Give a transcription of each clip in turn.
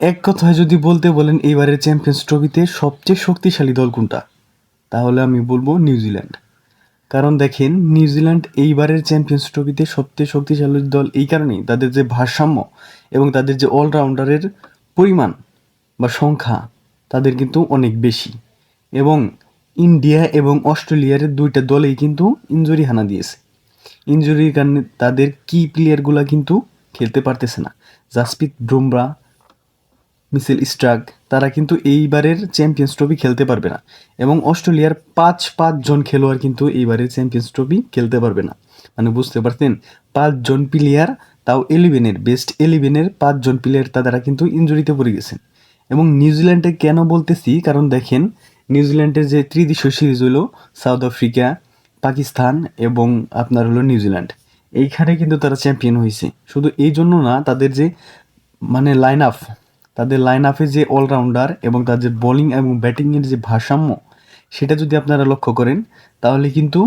এক কথায় যদি বলতে বলেন এইবারের চ্যাম্পিয়ন্স ট্রফিতে সবচেয়ে শক্তিশালী দল কোনটা? তাহলে আমি বলব নিউজিল্যান্ড কারণ দেখেন নিউজিল্যান্ড এইবারের চ্যাম্পিয়ন্স ট্রফিতে সবচেয়ে শক্তিশালী দল এই কারণেই। তাদের যে ভারসাম্য এবং তাদের যে অলরাউন্ডারের পরিমাণ বা সংখ্যা, তাদের কিন্তু অনেক বেশি। এবং ইন্ডিয়া এবং অস্ট্রেলিয়ার দুইটা দলেই কিন্তু ইঞ্জুরি হানা দিয়েছে। ইঞ্জুরির কারণে তাদের কি প্লেয়ারগুলো কিন্তু খেলতে পারতেছে না। জাসপ্রীত বুমরা মিসেল স্ট্রাক তারা কিন্তু এইবারের চ্যাম্পিয়ন্স ট্রফি খেলতে পারবে না। এবং অস্ট্রেলিয়ার পাঁচ পাঁচজন খেলোয়াড় কিন্তু এইবারের চ্যাম্পিয়ন্স ট্রফি খেলতে পারবে না। মানে বুঝতে পারছেন, পাঁচজন প্লেয়ার তাও এলিভেনের বেস্ট এলিভেনের পাঁচজন প্লেয়ার তারা কিন্তু ইঞ্জুরিতে পড়ে গেছেন। এবং নিউজিল্যান্ডে কেন বলতেছি? কারণ দেখেন নিউজিল্যান্ডের যে ত্রিদেশীয় সিরিজ হলো সাউথ আফ্রিকা পাকিস্তান এবং আপনার হলো নিউজিল্যান্ড এইখানে কিন্তু তারা চ্যাম্পিয়ন হয়েছে। শুধু এই জন্য না, তাদের যে মানে লাইন আপ তাদের লাইন আপে যে অলরাউন্ডার এবং তাদের বোলিং এবং ব্যাটিংয়ের যে ভারসাম্য, সেটা যদি আপনারা লক্ষ্য করেন, তাহলে কিন্তু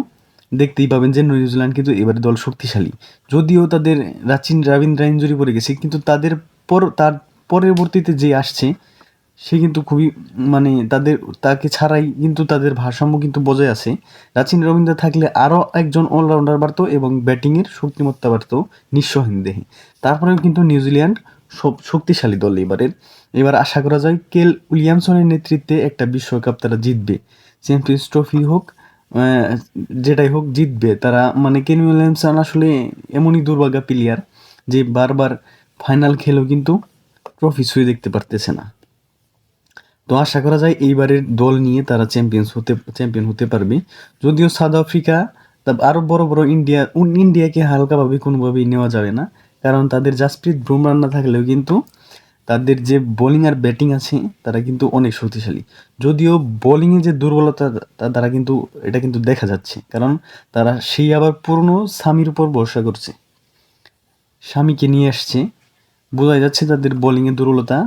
দেখতেই পাবেন যে নিউজিল্যান্ড কিন্তু এবারে দল শক্তিশালী। যদিও তাদের রাচিন, রাবীন্দ্রা ইঞ্জুরি পড়ে গেছে, কিন্তু তাদের পর, তার পরবর্তীতে যে আসছে, সে কিন্তু খুবই মানে তাদের, তাকে ছাড়াই কিন্তু তাদের ভারসাম্য কিন্তু বজায় আছে। রাচিন, রবীন্দ্র থাকলে আরও একজন অলরাউন্ডার বাড়তো এবং ব্যাটিংয়ের শক্তিমত্তা বাড়তো নিঃসন্দেহে। তারপরেও কিন্তু নিউজিল্যান্ড শক্তিশালী দল এবারের এবার আশা করা যায় কেল উইলিয়ামসনের নেতৃত্বে একটা বিশ্বকাপ তারা জিতবে। চ্যাম্পিয়ন্স ট্রফি হোক যেটাই হোক জিতবে। তারা মানে কেন উইলিয়ামসন আসলে এমনই দুর্ভাগা প্লেয়ার যে বারবার ফাইনাল খেলেও কিন্তু ট্রফি ছুঁয়ে দেখতে পারতেছে না। তো আশা করা যায় এইবারের দল নিয়ে তারা চ্যাম্পিয়ন্স হতে চ্যাম্পিয়ন হতে পারবে। যদিও সাউথ আফ্রিকা আরও বড় বড় ইন্ডিয়া ইন্ডিয়াকে হালকাভাবে কোনোভাবেই নেওয়া যাবে না। কারণ তাদের জাসপ্রীত বুমরাহ না থাকলেও কিন্তু তাদের যে বোলিং আর ব্যাটিং আছে, তারা কিন্তু অনেক শক্তিশালী। যদিও বোলিংয়ে যে দুর্বলতা তারা কিন্তু এটা কিন্তু দেখা যাচ্ছে। কারণ তারা সেই আবার পুরনো স্বামীর উপর ভরসা করছে। স্বামীকে নিয়ে আসছে। বোঝা যাচ্ছে তাদের বোলিংয়ে দুর্বলতা।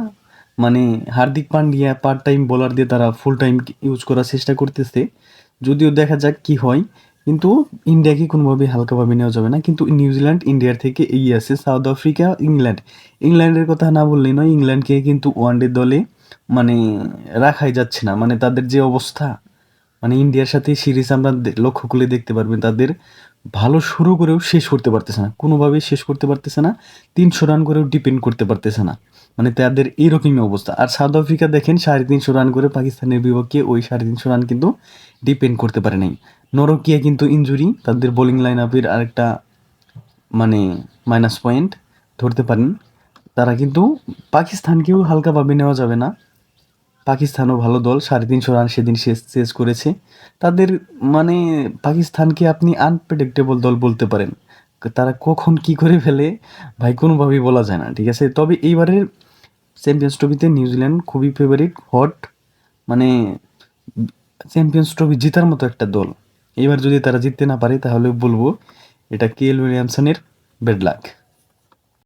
মানে Hardik Pandya part time bowler দিয়ে তারা ফুল টাইম ইউজ করার চেষ্টা করতেছে। যদিও দেখা যাক কি হয়। কিন্তু ইন্ডিয়াকে কোনোভাবে হালকাভাবে নেওয়া যাবে না। কিন্তু নিউজিল্যান্ড ইন্ডিয়ার থেকে এগিয়ে আছে সাউথ আফ্রিকা ইংল্যান্ড ইংল্যান্ডের কথা না বললেই নয় ইংল্যান্ডকে কিন্তু ওয়ান ডে দলে মানে রাখাই যাচ্ছে না। মানে তাদের যে অবস্থা মানে ইন্ডিয়ার সাথে সিরিজ আমরা লক্ষ্য করলে দেখতে পারবেন তাদের ভালো শুরু করেও শেষ করতে পারতেছে না। কোনোভাবেই শেষ করতে পারতেছে না, তিনশো রান করেও ডিপেন্ড করতে পারতেছে না। মানে তাদের এইরকমই অবস্থা। আর সাউথ আফ্রিকা দেখেন, সাড়ে তিনশো রান করে পাকিস্তানের বিপক্ষে ওই সাড়ে তিনশো রান কিন্তু ডিপেন্ড করতে পারে নাই। নরকিয়া কিন্তু ইঞ্জুরি তাদের বোলিং লাইন আপের আরেকটা মানে মাইনাস পয়েন্ট ধরতে পারেন। তারা কিন্তু পাকিস্তানকেও হালকাভাবে নেওয়া যাবে না। পাকিস্তানও ভালো দল, সাড়ে তিনশো রান সেদিন শেষ শেষ করেছে। তাদের মানে পাকিস্তানকে আপনি আনপ্রেডিক্টেবল দল বলতে পারেন। তারা কখন কি করে ফেলে, ভাই, কোনোভাবেই বলা যায় না, ঠিক আছে? তবে এইবারের চ্যাম্পিয়ন্স ট্রফিতে নিউজিল্যান্ড খুবই ফেভারিট হট মানে চ্যাম্পিয়ন্স ট্রফি জেতার মতো একটা দল। এবার যদি তারা জিততে না পারে, তাহলে বলব, এটা কে এল উইলিয়ামসনের বেড লাক